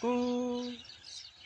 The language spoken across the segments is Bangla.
Boo.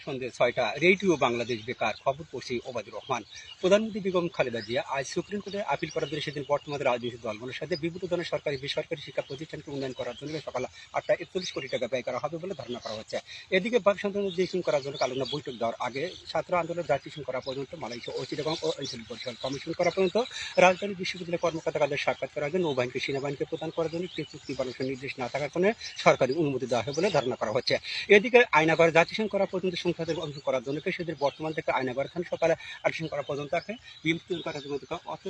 সন্ধ্যে ছয়টা, রেডিও বাংলাদেশ বেকার খবর পড়ছি ওবায়দুর রহমান। প্রধানমন্ত্রী বেগম খালেদা জিয়া আজ সুপ্রিম কোর্টে আপিল করার জন্য সেদিন বর্তমানে রাজনৈতিক দলগুলোর সাথে বিভিন্ন ধরনের সরকারি বেসরকারি শিক্ষা প্রতিষ্ঠানকে উন্নয়ন করার জন্য সকাল আটটা একচল্লিশ কোটি টাকা ব্যয় করা হবে বলে ধারণা করা হচ্ছে। এদিকে বাক সন্তান করার জন্য কালনা বৈঠক দেওয়ার আগে ছাত্র আন্দোলন জাতীয় করা পর্যন্ত মালয়েশিয়া ও চিটাগং ও আঞ্চলিক পরিষদ কমিশন করা পর্যন্ত রাজধানী বিশ্ববিদ্যালয়ের কর্মকর্তাদের সাক্ষাৎ করার জন্য নৌবাহিনীকে সেনাবাহিনীকে প্রদান করার জন্য একটি চুক্তি বানানোর নির্দেশ না থাকার কারণে সরকারি অনুমতি দেওয়া হবে বলে ধারণা করা হচ্ছে। এদিকে আয়নাগর জাতিসংঘ করা পর্যন্ত সংসদের অংশ করার জন্য সেদের বর্তমান থেকে আয়নাগর খান সকালে আটিসং করা পর্যন্ত থাকে বিএমপি অত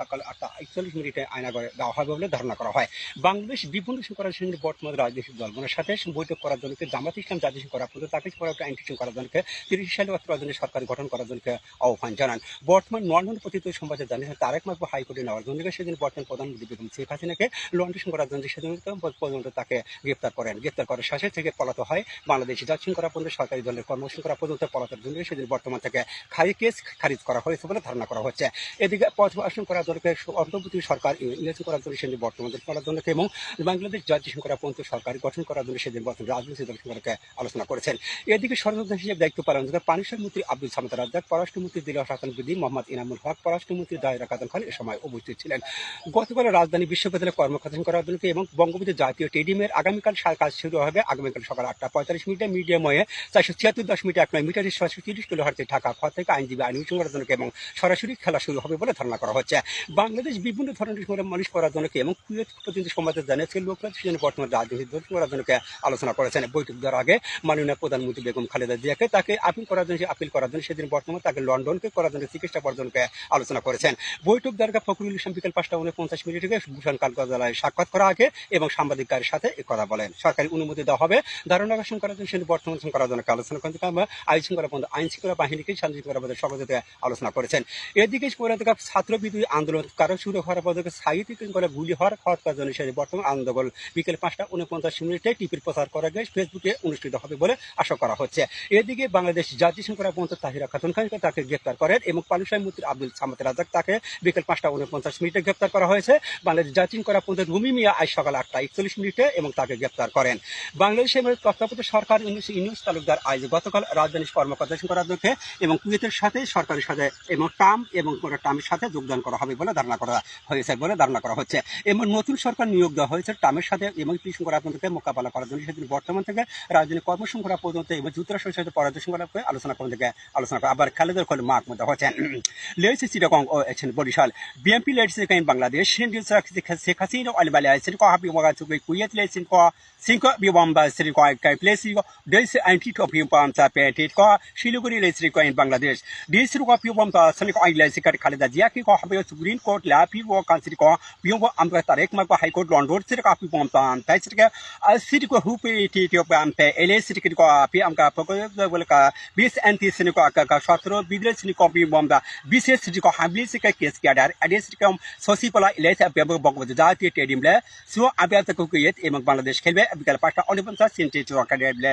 সকাল আটটা একচল্লিশ মিনিটে আয়নাগরে দেওয়া হবে বলে ধারণা করা হয়। বাংলাদেশ বিভূন করার সঙ্গে বর্তমান রাজনৈতিক দলগুলোর সাথে বৈঠক করার জন্য জামাত ইসলাম জাতিসংঘ করার পর্যন্ত তাকে করা আইনটিসং করার জন্য তিরিশ সালে অত্র রাজধানী সরকার গঠন করার জন্য আহ্বান জানান। বর্তমান লন্ডন পতিত সংবাদে জানিয়েছেন তারেক মাহবুব হাইকোর্টে নেওয়ার জন্য সেদিন বর্তমান প্রধানমন্ত্রী বেগম শেখ হাসিনাকে লন্ডন করার জন্য সেদিন পর্যন্ত তাকে গ্রেপ্তার করেন। গ্রেপ্তার করার শেষে থেকে পলাত হয়। বাংলাদেশ জাতিসংঘ করা পর্যন্ত সরকারি দলের পর্যন্ত সেদিন বর্তমান থেকে খারি কেস খারিজ করা হয়েছে বলে ধারণা করা হচ্ছে। এদিকে পথ করার জন্য অন্তর্বর্তী সরকার করার জন্য সেদিন এবং বাংলাদেশ জাতিসংঘ করা সরকার গঠন করার জন্য সেদিন বর্তমান রাজনৈতিক দল সম্পর্কে আলোচনা করেছেন। এদিকে হিসেবে দায়িত্ব পালন করে পানিশ্বর মন্ত্রী আব্দুল সামাদ রাজ্জাক, পররাষ্ট্রমন্ত্রী দিলার হাসান বিদি মোহাম্মদ ইনামুল হক, পররাষ্ট্রমন্ত্রী দায়রা কাদন খান এ সময় উপস্থিত ছিলেন। গতকাল রাজধানী বিশ্ববিদ্যালয়ে কর্মকর্তা করার জন্য এবং বঙ্গবন্ধু জাতীয় স্টেডিয়ামের আগামীকাল কাজ শুরু হবে। আগামীকাল সকাল আটটা পঁয়তাল্লিশ মিনিটে মিডিয়াম হয়ে চারশো ছিয়াত্তর দশমিক এক নয় তিরিশ কিলো ঢাকা থেকে আইনজীবী এবং সরাসরি খেলা শুরু হবে বলে ধারণা করা হচ্ছে। বাংলাদেশ বিভিন্ন ধরনের মানুষ এবং কুয়েত সমাজে জানিয়েছে বর্তমান রাজনীতি আলোচনা করেছেন। বৈঠক দেওয়ার আগে মাননীয় প্রধানমন্ত্রী বেগম খালেদা জিয়াকে তাকে আপিল করার জন্য আপিল করার জন্য সেদিন বর্তমান তাকে লন্ডনকে করার জন্য চিকিৎসা বর্জনকে আলোচনা করেছেন। বৈঠক দ্বারা ফখরুল ইসলাম বিকেল পাঁচটা উনপঞ্চাশ মিনিটে ভূষণ কালকালায় সাক্ষাৎ করা আগে এবং সাংবাদিকদের সাথে কথা বলেন। সরকারি অনুমতি দেওয়া হবে। ধারণা করার জন্য বর্তমান করার জন্য আলোচনা করেন। আমরা আইন শৃঙ্খলা বন্ধ আইন শৃঙ্খলা বাহিনীকে শান্তি শৃঙ্খলা বন্ধের আলোচনা করেছেন। এদিকে পরে ছাত্র বিদ্যুৎ আন্দোলন কারও শুরু হওয়ার পর থেকে সাহিত্যিক করে গুলি হওয়ার হওয়ার জন্য বর্তমান আন্দোলন বিকেল পাঁচটা উনপঞ্চাশ মিনিটে টিপির প্রচার করা গিয়ে ফেসবুকে অনুষ্ঠিত হবে বলে আশা করা হচ্ছে। এদিকে বাংলাদেশ জাতিসংঘ পর্যন্ত তাহিরা খাতুন খানকে তাকে গ্রেপ্তার করেন এবং পালুসাই মন্ত্রী আব্দুল সামাদ রাজাক তাকে বিকেল পাঁচটা উনপঞ্চাশ মিনিটে গ্রেপ্তার করা হয়েছে। বাংলাদেশ জাতিসংঘ পর্যন্ত রুমি মিয়া আজ সকাল আটটা একচল্লিশ মিনিটে এবং তাকে গ্রেপ্তার করেন। বাংলাদেশের তত্ত্বাবধায়ক সরকার ইউনুস তালুকদার আজ গতকাল রাজধানী কর্মকর্তা করার লক্ষ্যে এবং কুয়েতের সাথে সরকারের সাথে এবং টাম এবং কোনো টামের সাথে যোগদান করা হবে বলে ধারণা করা হয়েছে বলে ধারণা করা হচ্ছে। এবং নতুন সরকার নিয়োগ দেওয়া হয়েছে টামের সাথে এবং কৃষ্ণ করা মোকাবেলা করার জন্য। সেদিন বর্তমান থেকে রাজধানী কর্মসংখ্যা পর্যন্ত এবং যুক্তরাষ্ট্রের সাথে পরামর্শ করা করে আলোচনা করা থেকে আলোচনা করা। আবার খালেদের খোল মাক মধ্যে হচ্ছেন। লেগেছে চিটাগং ও এছেন বরিশাল। বিএনপি লেগেছে কাইন বাংলাদেশ। শেখ হাসিনা আলবালে আছেন কো হাবি মগা চুকে কুয়েত লেগেছেন কো সিংহ বিবম্বা শ্রী কয় কাই প্লেসি দেশ আইনটি টপি পাম চা পেটেট কো শিলিগুড়ি লেগেছে কো বাংলাদেশ দেশ কো পিবম তা সনি কো আইলে সিকার খালেদা জিয়া কি কো হাবে সুপ্রিম কোর্ট লা পি ও কান্সিরি কো পিও আমকা তারেক মা কো হাইকোর্ট লন্ডন সির কো পি পম তাম তাই সির কে সির কো হুপে টি টি পে আম পে আমকা পকো বলে কা বিশ এনটি সিনি কো আকা কা সত্র বিদ্রে সিনি কো পি বম দা বিশেষ সির কো হামলি সিকা কেস কি আদার এডে সির কো সসি পলা ইলে সা পে বক বক জাতীয় স্টেডিয়াম লে সো আবে তা কো কুয়েত এবং বাংলাদেশ খেলবে বিকাল পাঁচটা অনিপঞ্চাশ সিনটি চুয়াকা ডে লে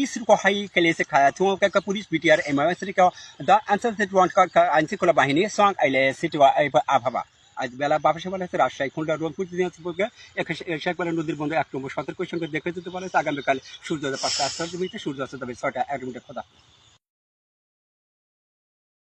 সিকাম সো কে আপি সির কো হাই খেলে সে খায়া সো কে কা পুলিশ বিটিআর এমআই সির কো দা আনসার সেট ওয়ান কা আইনশৃঙ্খলা বাহিনী সং আইলে সিটওয়া আভাবা আজ বেলা বাপাসে বলা হচ্ছে রাজশাহী খুলনা রংপুর দিনাজপুরকে একবারে নদীর বন্ধু এক নম্বর সতর্ক সঙ্গে দেখে যেতে পারে আগামীকাল সূর্যোদয় পাঁচটা আটটা মিনিটে সূর্য অস্ত তবে ছয়টা এক মিনিটে খোদা